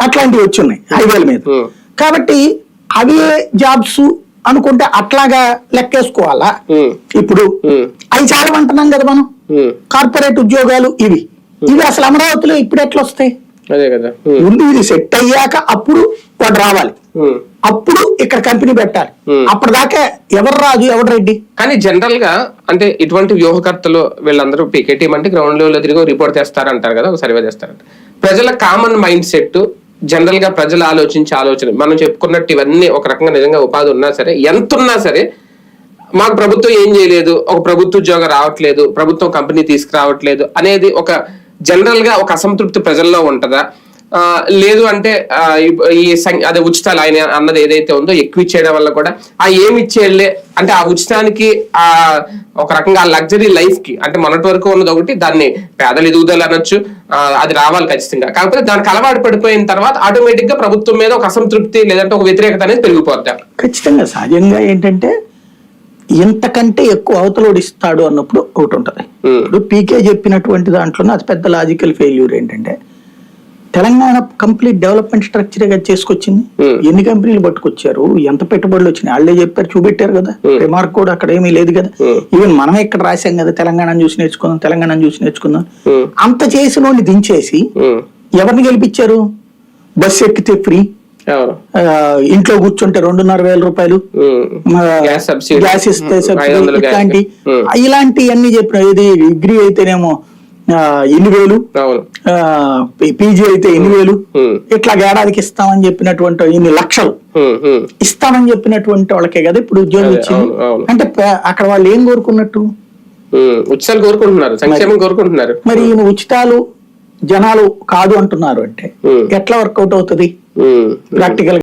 అట్లాంటివి వచ్చి ఉన్నాయి హైవేల మీద ఉమ్. కాబట్టి అవే జాబ్స్ అనుకుంటే అట్లాగా లెక్కేసుకోవాలా ఉమ్. ఇప్పుడు. అవి చాలా అంటున్నాం కదా మనం. కార్పొరేట్ ఉద్యోగాలు ఇవి ఇవి అసలు అమరావతిలో ఇప్పుడు ఎట్లా వస్తాయి అదే కదా ఉమ్. ముందు ఇది సెట్ అయ్యాక అప్పుడు వాడు రావాలి. అప్పుడు ఇక్కడ కంపెనీ పెట్టాలి Hmm. అప్పటిదాకా ఎవరు రాజు ఎవరు రెడ్డి కానీ జనరల్గా అంటే ఇటువంటి వ్యూహకర్తలు వీళ్ళందరూ పీకే టీం అంటే గ్రౌండ్ లెవెల్ తిరిగి రిపోర్ట్ చేస్తారంటారు కదా ఒక సర్వే చేస్తారంట ప్రజల కామన్ మైండ్ సెట్ జనరల్గా ప్రజలు ఆలోచించే ఆలోచన. మనం చెప్పుకున్నట్టు ఇవన్నీ ఒక రకంగా నిజంగా ఉపాధి ఉన్నా సరే ఎంత ఉన్నా సరే మాకు ప్రభుత్వం ఏం చేయలేదు ఒక ప్రభుత్వ ఉద్యోగం రావట్లేదు ప్రభుత్వం కంపెనీ తీసుకురావట్లేదు అనేది ఒక జనరల్గా ఒక అసంతృప్తి ప్రజల్లో ఉంటదా? లేదు అంటే ఆ, ఈ- అదే ఉచితాలు ఆయన అన్నది ఏదైతే ఉందో ఎక్కువ ఇచ్చేయడం వల్ల కూడా ఆ ఏమి ఇచ్చేళ్ళే అంటే ఆ ఉచితానికి ఆ ఒక రకంగా లగ్జరీ లైఫ్కి అంటే మొన్నటి వరకు ఉన్నది ఒకటి దాన్ని పేదలు ఎదుగుదల అనొచ్చు ఆ, అది రావాలి ఖచ్చితంగా. కాకపోతే దానికి అలవాటు పడిపోయిన తర్వాత ఆటోమేటిక్గా ప్రభుత్వం మీద ఒక అసంతృప్తి లేదంటే ఒక వ్యతిరేకత అనేది పెరిగిపోతాం ఖచ్చితంగా సహజంగా ఏంటంటే ఇంతకంటే ఎక్కువ అవతలోడు ఇస్తాడు అన్నప్పుడు ఒకటి ఉంటది. ఇప్పుడు పీకే చెప్పినటువంటి దాంట్లోనే అతి పెద్ద లాజికల్ ఫెయిల్యూర్ ఏంటంటే తెలంగాణ కంప్లీట్ డెవలప్మెంట్ స్ట్రక్చర్గా చేసుకొచ్చింది. Hmm. ఎన్ని కంపెనీలు పట్టుకొచ్చారు? ఎంత పెట్టుబడులు వచ్చినాయి? వాళ్ళే చెప్పారు చూపెట్టారు కదా. రిమార్క్ కూడా అక్కడ ఏమీ లేదు కదా. Hmm. ఈవెన్ మనమే ఇక్కడ రాశాం కదా తెలంగాణను చూసి నేర్చుకుందాం తెలంగాణను చూసి నేర్చుకుందాం. Hmm. అంత చేసిన దించేసి. ఎవరిని గెలిపించారు? బస్సు ఎక్కితే ఫ్రీ. ఇంట్లో కూర్చుంటే రెండున్నర వేల రూపాయలు. గ్యాస్ ఇస్తే. సబ్సిడీ. ఇలాంటి అన్ని చెప్పిన ఇది డిగ్రీ అయితేనేమో ఎన్ని వేలు పీజీ అయితే ఎన్ని వేలు. ఇట్లా ఏడాదికి ఇస్తామని చెప్పినటువంటి ఇన్ని లక్షలు. ఇస్తామని చెప్పినటువంటి వాళ్ళకే కదా ఇప్పుడు ఉద్యోగం ఇచ్చింది. అంటే అక్కడ వాళ్ళు ఏం కోరుకున్నట్టు. ఉచితాలు కోరుకుంటున్నారు సంక్షేమం కోరుకుంటున్నారు మరి ఈయన ఉచితాలు జనాలు కాదు అంటున్నారు అంటే. ఎట్లా వర్కౌట్ అవుతుంది. ప్రాక్టికల్